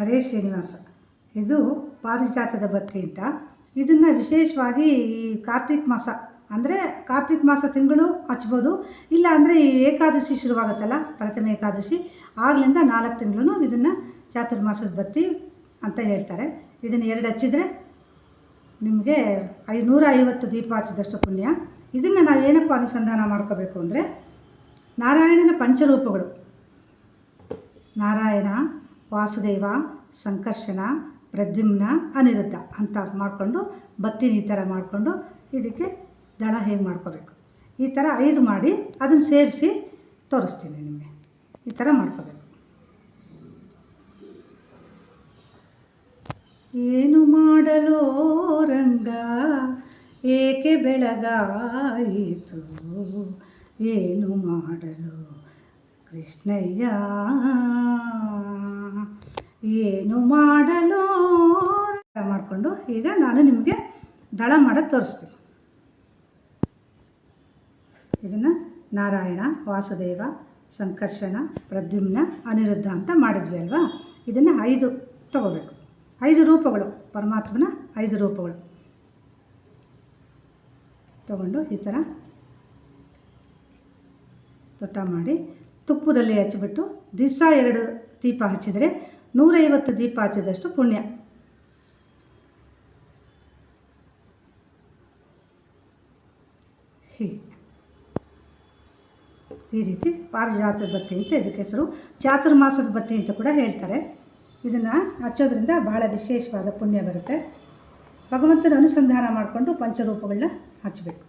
ಹರೇ ಶ್ರೀನಿವಾಸ. ಇದು ಪಾರಿಜಾತದ ಬತ್ತಿ ಅಂತ. ಇದನ್ನು ವಿಶೇಷವಾಗಿ ಈ ಕಾರ್ತಿಕ್ ಮಾಸ, ಅಂದರೆ ಕಾರ್ತಿಕ್ ಮಾಸ ತಿಂಗಳು ಹಚ್ಬೋದು. ಇಲ್ಲ ಅಂದರೆ ಈ ಏಕಾದಶಿ ಶುರುವಾಗುತ್ತಲ್ಲ, ಪ್ರಥಮ ಏಕಾದಶಿ, ಆಗಲಿಂದ ನಾಲ್ಕು ತಿಂಗಳು ಇದನ್ನು ಚಾತುರ್ಮಾಸದ ಬತ್ತಿ ಅಂತ ಹೇಳ್ತಾರೆ. ಇದನ್ನು ಎರಡು ಹಚ್ಚಿದರೆ ನಿಮಗೆ ಐನೂರ ಐವತ್ತು ದೀಪ ಹಚ್ಚಿದಷ್ಟು ಪುಣ್ಯ. ಇದನ್ನು ನಾವು ಏನಪ್ಪ ಅನುಸಂಧಾನ ಮಾಡ್ಕೋಬೇಕು ಅಂದರೆ ನಾರಾಯಣನ ಪಂಚರೂಪಗಳು. ನಾರಾಯಣ ವಾಸುದೇವ, ಸಂಕರ್ಷಣ, ಪ್ರದ್ಯುಮ್ನ, ಅನಿರುದ್ಧ ಅಂತ ಮಾಡಿಕೊಂಡು ಬತ್ತಿನ ಈ ಥರ ಮಾಡಿಕೊಂಡು ಇದಕ್ಕೆ ದಳ ಹೇಗೆ ಮಾಡ್ಕೋಬೇಕು? ಈ ಥರ ಐದು ಮಾಡಿ ಅದನ್ನು ಸೇರಿಸಿ ತೋರಿಸ್ತೀನಿ ನಿಮಗೆ. ಈ ಥರ ಮಾಡ್ಕೋಬೇಕು. ಏನು ಮಾಡಲು ರಂಗ, ಏಕೆ ಬೆಳಗಾಯಿತು? ಏನು ಮಾಡಲು ಕೃಷ್ಣಯ್ಯ? ಏನು ಮಾಡಲು? ಮಾಡಿಕೊಂಡು ಈಗ ನಾನು ನಿಮಗೆ ದಳ ಮಾಡೋದು ತೋರಿಸ್ತೀನಿ. ಇದನ್ನು ನಾರಾಯಣ, ವಾಸುದೇವ, ಸಂಕರ್ಷಣ, ಪ್ರದ್ಯುಮ್ನ, ಅನಿರುದ್ಧ ಅಂತ ಮಾಡಿದ್ವಿ ಅಲ್ವಾ? ಇದನ್ನು ಐದು ತಗೋಬೇಕು. ಐದು ರೂಪಗಳು, ಪರಮಾತ್ಮನ ಐದು ರೂಪಗಳು. ತಗೊಂಡು ಈ ಥರ ತೊಟ್ಟ ಮಾಡಿ ತುಪ್ಪದಲ್ಲಿ ಹಚ್ಚಿಬಿಟ್ಟು ದಿವಸ ಎರಡು ದೀಪ ಹಚ್ಚಿದರೆ ನೂರೈವತ್ತು ದೀಪ ಹಚ್ಚಿದಷ್ಟು ಪುಣ್ಯ ಈ ರೀತಿ ಪಾರಿಜಾತದ ಬತ್ತಿ ಅಂತ ಇದಕ್ಕೆ ಹೆಸರು ಚಾತುರ್ಮಾಸದ ಬತ್ತಿ ಅಂತ ಕೂಡ ಹೇಳ್ತಾರೆ. ಇದನ್ನು ಹಚ್ಚೋದ್ರಿಂದ ಬಹಳ ವಿಶೇಷವಾದ ಪುಣ್ಯ ಬರುತ್ತೆ. ಭಗವಂತನ ಅನುಸಂಧಾನ ಮಾಡಿಕೊಂಡು ಪಂಚರೂಪಗಳನ್ನ ಹಚ್ಚಬೇಕು